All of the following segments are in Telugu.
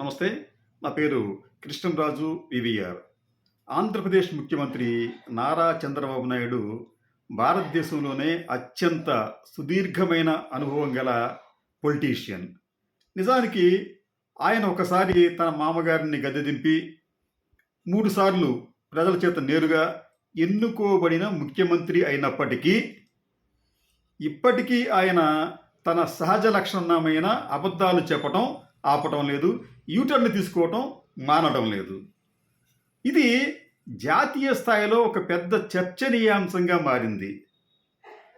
నమస్తే నా పేరు కృష్ణంరాజు వివిఆర్. ఆంధ్రప్రదేశ్ ముఖ్యమంత్రి నారా చంద్రబాబు నాయుడు భారతదేశంలోనే అత్యంత సుదీర్ఘమైన అనుభవం గల పొలిటీషియన్. నిజానికి ఆయన ఒకసారి తన మామగారిని గద్దె దింపి మూడుసార్లు ప్రజల చేత నేరుగా ఎన్నుకోబడిన ముఖ్యమంత్రి అయినప్పటికీ ఇప్పటికీ ఆయన తన సహజ లక్షణమైన అబద్ధాలు చెప్పటం ఆపటం లేదు యూటర్న్ తీసుకోవటం మానడం లేదు. ఇది జాతీయ స్థాయిలో ఒక పెద్ద చర్చనీయాంశంగా మారింది.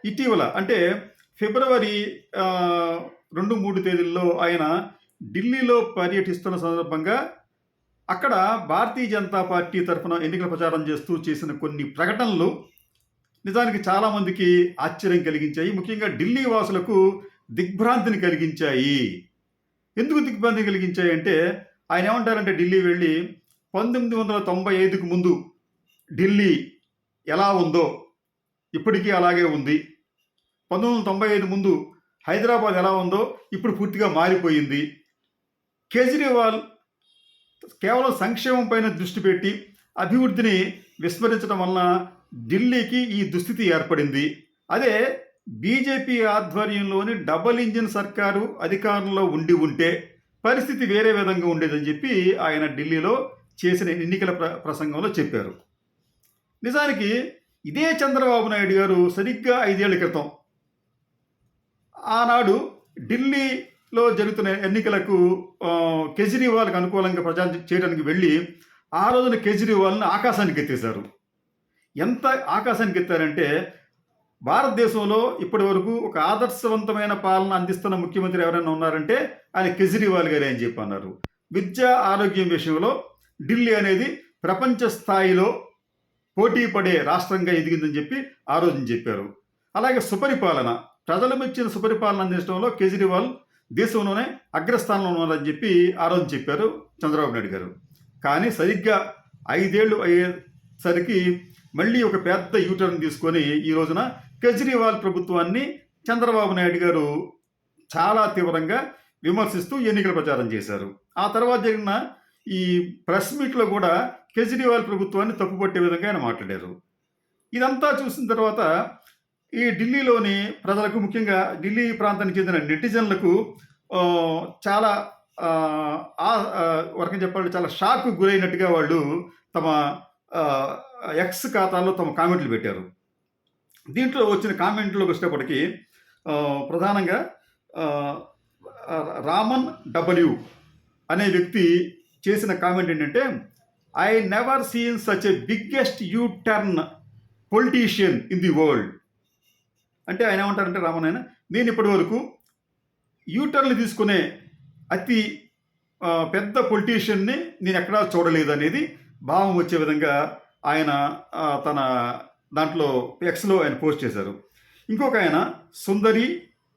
ఇటీవల అంటే ఫిబ్రవరి రెండు మూడు తేదీల్లో ఆయన ఢిల్లీలో పర్యటిస్తున్న సందర్భంగా అక్కడ భారతీయ జనతా పార్టీ తరఫున ఎన్నికల ప్రచారం చేస్తూ చేసిన కొన్ని ప్రకటనలు నిజానికి చాలామందికి ఆశ్చర్యం కలిగించాయి. ముఖ్యంగా ఢిల్లీ వాసులకు దిగ్భ్రాంతిని కలిగించాయి. ఎందుకు దిగ్భ్రాంతి కలిగించాయంటే ఆయన ఏమంటారంటే ఢిల్లీ వెళ్ళి పంతొమ్మిది వందల తొంభై ఐదుకు ముందు ఢిల్లీ ఎలా ఉందో ఇప్పటికీ అలాగే ఉంది. పంతొమ్మిది వందల తొంభై ఐదు ముందు హైదరాబాద్ ఎలా ఉందో ఇప్పుడు పూర్తిగా మారిపోయింది. కేజ్రీవాల్ కేవలం సంక్షేమం పైన దృష్టి పెట్టి అభివృద్ధిని విస్మరించడం వలన ఢిల్లీకి ఈ దుస్థితి ఏర్పడింది. అదే బీజేపీ ఆధ్వర్యంలోని డబల్ ఇంజిన్ సర్కారు అధికారంలో ఉండి ఉంటే పరిస్థితి వేరే విధంగా ఉండేదని చెప్పి ఆయన ఢిల్లీలో చేసిన ఎన్నికల ప్ర ప్రసంగంలో చెప్పారు. నిజానికి ఇదే చంద్రబాబు నాయుడు గారు సరిగ్గా ఐదేళ్ళ క్రితం ఆనాడు ఢిల్లీలో జరుగుతున్న ఎన్నికలకు కేజ్రీవాల్కి అనుకూలంగా ప్రచారం చేయడానికి వెళ్ళి ఆ రోజున కేజ్రీవాల్ని ఆకాశానికి ఎత్తేశారు. ఎంత ఆకాశానికి ఎత్తారంటే భారతదేశంలో ఇప్పటి వరకు ఒక ఆదర్శవంతమైన పాలన అందిస్తున్న ముఖ్యమంత్రి ఎవరైనా ఉన్నారంటే ఆయన కేజ్రీవాల్ గారే అని చెప్పి అన్నారు. విద్య ఆరోగ్యం విషయంలో ఢిల్లీ అనేది ప్రపంచ స్థాయిలో పోటీ పడే రాష్ట్రంగా ఎదిగిందని చెప్పి ఆ రోజున చెప్పారు. అలాగే సుపరిపాలన ప్రజల మెచ్చిన సుపరిపాలన అందించడంలో కేజ్రీవాల్ దేశంలోనే అగ్రస్థానంలో ఉన్నారని చెప్పి ఆ రోజు చెప్పారు చంద్రబాబు నాయుడు గారు. కానీ సరిగ్గా ఐదేళ్ళు అయ్యేసరికి మళ్ళీ ఒక పెద్ద యూటర్న్ తీసుకొని ఈ రోజున కేజ్రీవాల్ ప్రభుత్వాన్ని చంద్రబాబు నాయుడు గారు చాలా తీవ్రంగా విమర్శిస్తూ ఎన్నికల ప్రచారం చేశారు. ఆ తర్వాత జరిగిన ఈ ప్రెస్ మీట్లో కూడా కేజ్రీవాల్ ప్రభుత్వాన్ని తప్పుపట్టే విధంగా ఆయన మాట్లాడారు. ఇదంతా చూసిన తర్వాత ఈ ఢిల్లీలోని ప్రజలకు ముఖ్యంగా ఢిల్లీ ప్రాంతానికి చెందిన నెటిజన్లకు చాలా ఆ, ఆ చెప్పాలంటే చాలా షాక్ గురైనట్టుగా వాళ్ళు తమ ఎక్స్ ఖాతాలో తమ కామెంట్లు పెట్టారు. దీంట్లో వచ్చిన కామెంట్లోకి వచ్చేటప్పటికి ప్రధానంగా రామన్ డబ్ల్యూ అనే వ్యక్తి చేసిన కామెంట్ ఏంటంటే I never seen such a biggest U turn politician in the world అంటే ఆయన ఏమంటారంటే రామన్ ఆయన నేను ఇప్పటి వరకు యూటర్న్లు తీసుకునే అతి పెద్ద పొలిటీషియన్ని నేను ఎక్కడా చూడలేదు అనేది భావం వచ్చే విధంగా ఆయన తన దాంట్లో ఎక్స్లో ఆయన పోస్ట్ చేశారు. ఇంకొక ఆయన సుందరి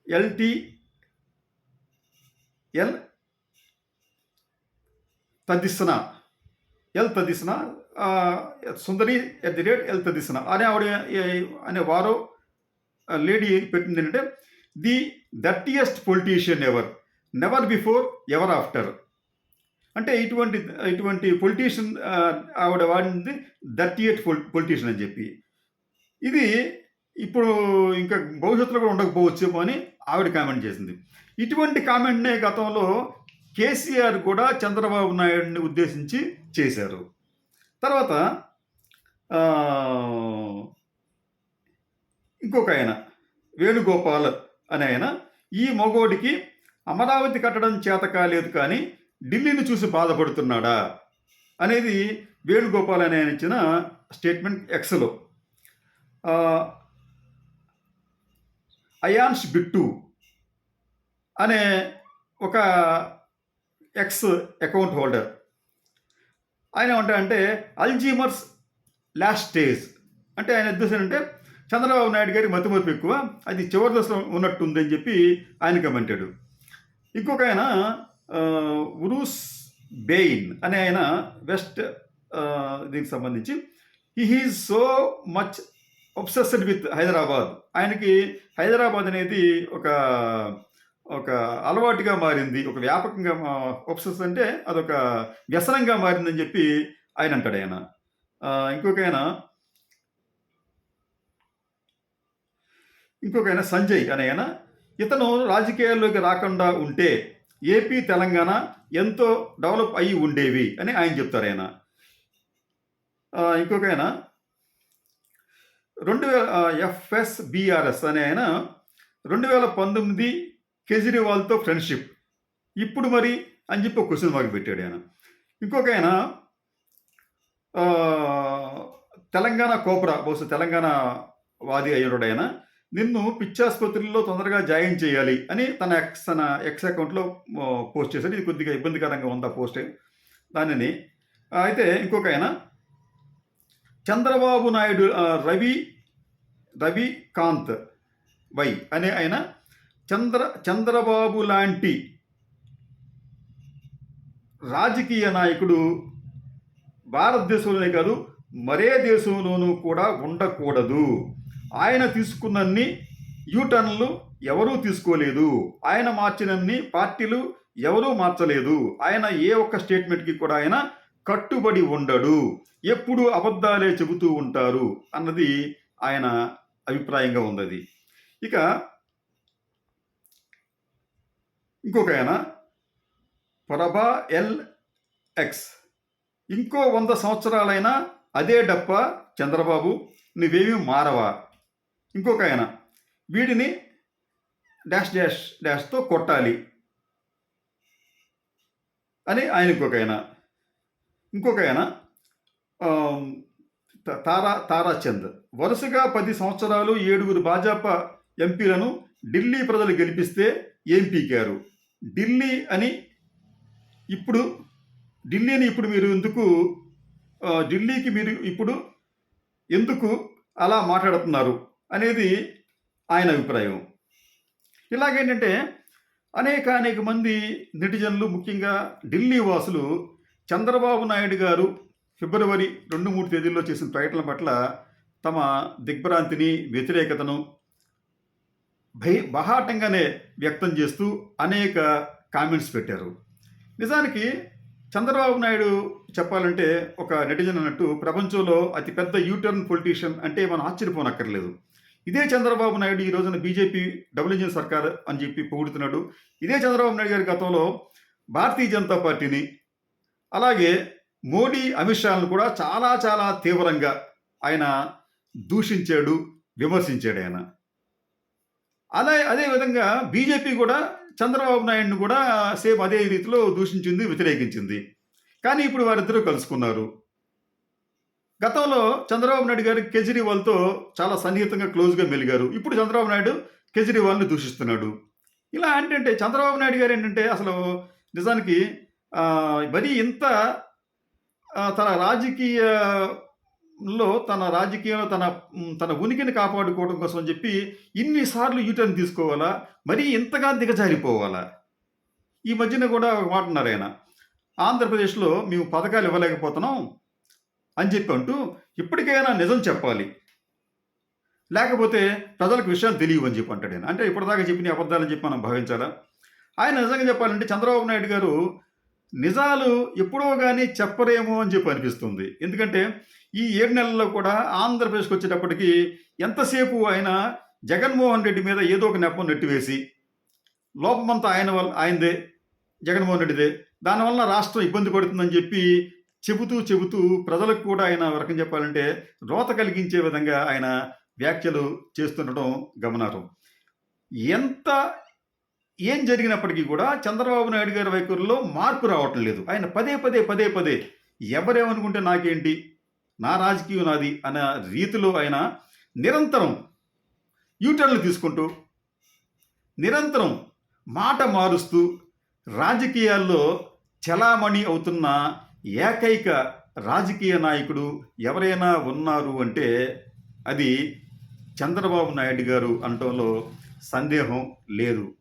ఎల్టీ ఎల్ తద్దిస్తున L తద్దిస్తున Sundari at the rate L తద్దిస్తున అనే ఆవిడ అనే వారో లేడీ పెట్టింది ఏంటంటే the dirtiest politician ever never before ever after. అంటే ఇటువంటి ఇటువంటి పొలిటీషియన్ ఆవిడ వాడింది దర్టియట్ పొలిటీషియన్ అని చెప్పి. ఇది ఇప్పుడు ఇంకా భవిష్యత్తులో కూడా ఉండకపోవచ్చేమో అని ఆవిడ కామెంట్ చేసింది. ఇటువంటి కామెంట్నే గతంలో కేసీఆర్ కూడా చంద్రబాబు నాయుడిని ఉద్దేశించి చేశారు. తర్వాత ఇంకొక ఆయన వేణుగోపాల్ అనే ఆయన ఈ మగోడికి అమరావతి కట్టడం చేత కాలేదు కానీ ఢిల్లీని చూసి బాధపడుతున్నాడా అనేది వేణుగోపాల్ అనే ఆయన ఇచ్చిన స్టేట్మెంట్ ఎక్స్లో అయాన్స్ అయాన్ష్ బిట్టు అనే ఒక ఎక్స్ అకౌంట్ హోల్డర్ ఆయన ఏమంటారంటే అల్జీమర్స్ లాస్ట్ స్టేజ్ అంటే ఆయన ఉద్దేశం అంటే చంద్రబాబు నాయుడు గారి మతిమరుపు ఎక్కువ అది చివరి దశలో ఉన్నట్టుంది చెప్పి ఆయన కమెంటాడు. ఇంకొక ఆయన ఉరూస్ బెయిన్ అనే ఆయన వెస్ట్ దీనికి సంబంధించి he he's so much obsessed with Hyderabad. ఆయనకి హైదరాబాద్ అనేది ఒక ఒక అలవాటుగా మారింది. ఒక వ్యాపకంగా ఒబ్సెస్ అంటే అదొక వ్యసనంగా మారిందని చెప్పి ఆయన అంటాడు ఆయన. ఇంకొక ఆయన. ఇంకొక ఆయన సంజయ్ అనే ఆయన. ఇతను రాజకీయాల్లోకి రాకుండా ఉంటే ఏపీ తెలంగాణ ఎంతో డెవలప్ అయ్యి ఉండేవి అని ఆయన చెప్తారు ఆయన. ఇంకొక ఆయన. రెండు వేల ఎఫ్ఎస్బిఆర్ఎస్ అనే ఆయన రెండు వేల పంతొమ్మిది కేజ్రీవాల్తో ఫ్రెండ్షిప్. ఇప్పుడు మరి అని చెప్పి క్వశ్చన్ మార్క్ పెట్టాడు ఆయన. ఇంకొక ఆయన తెలంగాణ కోపరా బహుశా తెలంగాణ వాది అయ్యాడు ఆయన. నిన్ను పిచ్చాసుపత్రిలో తొందరగా జాయిన్ చేయాలి అని తన ఎక్స్ తన ఎక్స్ అకౌంట్లో పోస్ట్ చేశాడు. ఇది కొద్దిగా ఇబ్బందికరంగా ఉంది ఆ పోస్ట్? దానిని. అయితే ఇంకొక ఆయన చంద్రబాబు నాయుడు రవి రవికాంత్ వై అనే ఆయన చంద్ర చంద్రబాబు లాంటి రాజకీయ నాయకుడు భారతదేశంలోనే కాదు మరే దేశంలోనూ కూడా ఉండకూడదు. ఆయన తీసుకున్నన్ని యూటర్న్లు ఎవరూ తీసుకోలేదు. ఆయన మార్చినన్ని పార్టీలు ఎవరూ మార్చలేదు. ఆయన ఏ ఒక్క స్టేట్మెంట్కి కూడా ఆయన కట్టుబడి ఉండడు. ఎప్పుడు అబద్ధాలే చెబుతూ ఉంటారు అన్నది ఆయన అభిప్రాయంగా ఉన్నది ఇక ఇంకొక ఆయన ప్రభా ఎల్ ఎక్స్. ఇంకో వంద సంవత్సరాలైనా అదే డప్ప చంద్రబాబు నువ్వేమీ మారవా? ఇంకొక ఆయన వీడిని డాష్ డాష్ డాష్తో కొట్టాలి అని ఆయన ఇంకొక ఆయన. ఇంకొక ఆయన త- తారా తారాచంద్. వరుసగా పది సంవత్సరాలు ఏడుగురు భాజపా ఎంపీలను ఢిల్లీ ప్రజలు గెలిపిస్తే ఏం పీకారు? ఢిల్లీ అని ఇప్పుడు ఢిల్లీని ఇప్పుడు మీరు ఎందుకు ఢిల్లీకి మీరు ఇప్పుడు ఎందుకు అలా మాట్లాడుతున్నారు అనేది ఆయన అభిప్రాయం. ఇలాగేంటంటే అనేక అనేక మంది నెటిజన్లు ముఖ్యంగా ఢిల్లీ వాసులు చంద్రబాబు నాయుడు గారు ఫిబ్రవరి రెండు మూడు తేదీల్లో చేసిన ప్రకటనల పట్ల తమ దిగ్భ్రాంతిని వ్యతిరేకతను భయ బహాటంగానే వ్యక్తం చేస్తూ అనేక కామెంట్స్ పెట్టారు. నిజానికి చంద్రబాబు నాయుడు చెప్పాలంటే ఒక నెటిజన్ అన్నట్టు ప్రపంచంలో అతిపెద్ద యూటర్న్ పొలిటీషియన్ అంటే మనం ఆశ్చర్యపోనక్కర్లేదు. ఇదే చంద్రబాబు నాయుడు ఈ రోజున బీజేపీ డబుల్ ఇంజిన్ సర్కార్ అని చెప్పి పొగుడుతున్నాడు. ఇదే చంద్రబాబు నాయుడు గారి గతంలో భారతీయ జనతా పార్టీని అలాగే మోడీ అమిత్ షాలను కూడా చాలా చాలా తీవ్రంగా ఆయన దూషించాడు విమర్శించాడు ఆయన. అదే అదేవిధంగా బీజేపీ కూడా చంద్రబాబు నాయుడుని కూడా సేమ్ అదే రీతిలో దూషించింది వ్యతిరేకించింది. కానీ ఇప్పుడు వారిద్దరూ కలుసుకున్నారు. గతంలో చంద్రబాబు నాయుడు గారు కేజ్రీవాల్తో చాలా సన్నిహితంగా క్లోజ్గా మెలిగారు. ఇప్పుడు చంద్రబాబు నాయుడు కేజ్రీవాల్ని దూషిస్తున్నాడు. ఇలా ఏంటంటే చంద్రబాబు నాయుడు గారు ఏంటంటే అసలు నిజానికి మరీ ఇంత తన రాజకీయంలో తన రాజకీయంలో తన తన ఉనికిని కాపాడుకోవడం కోసం అని చెప్పి ఇన్నిసార్లు యూటర్న్ తీసుకోవాలా? మరీ ఇంతగా దిగజారిపోవాలా? ఈ మధ్యన కూడా ఒక మాట అన్నారు ఆయన. ఆంధ్రప్రదేశ్లో మేము పథకాలు ఇవ్వలేకపోతున్నాం అని చెప్పి అంటూ ఇప్పటికైనా నిజం చెప్పాలి. లేకపోతే ప్రజలకు విషయం తెలియవు అని చెప్పి అంటాడు ఆయన. అంటే ఇప్పటిదాకా చెప్పిన అబద్ధాలని చెప్పి మనం భావించాలా? ఆయన నిజంగా చెప్పాలంటే చంద్రబాబు నాయుడు గారు నిజాలు ఎప్పుడో కానీ చెప్పరేమో అని చెప్పి అనిపిస్తుంది. ఎందుకంటే ఈ ఏడు నెలల్లో కూడా ఆంధ్రప్రదేశ్కి వచ్చేటప్పటికి ఎంతసేపు ఆయన జగన్మోహన్ రెడ్డి మీద ఏదో ఒక నెపం నెట్టివేసి లోపమంతా ఆయన వల్ల ఆయనదే జగన్మోహన్ రెడ్డిదే దానివల్ల రాష్ట్రం ఇబ్బంది పడుతుందని చెప్పి చెబుతూ చెబుతూ ప్రజలకు కూడా ఆయన వరకం చెప్పాలంటే రోత కలిగించే విధంగా ఆయన వ్యాఖ్యలు చేస్తుండటం గమనార్హం. ఎంత ఏం జరిగినప్పటికీ కూడా చంద్రబాబు నాయుడు గారి వైఖరిలో మార్పు రావటం లేదు. ఆయన పదే పదే పదే పదే ఎవరేమనుకుంటే నాకేంటి? నా రాజకీయం నాది అనే రీతిలో ఆయన నిరంతరం యూటర్న్లు తీసుకుంటూ నిరంతరం మాట మారుస్తూ రాజకీయాల్లో చలామణి అవుతున్న ఏకైక రాజకీయ నాయకుడు ఎవరైనా ఉన్నారు అంటే అది చంద్రబాబు నాయుడు గారు అనటంలో సందేహం లేదు.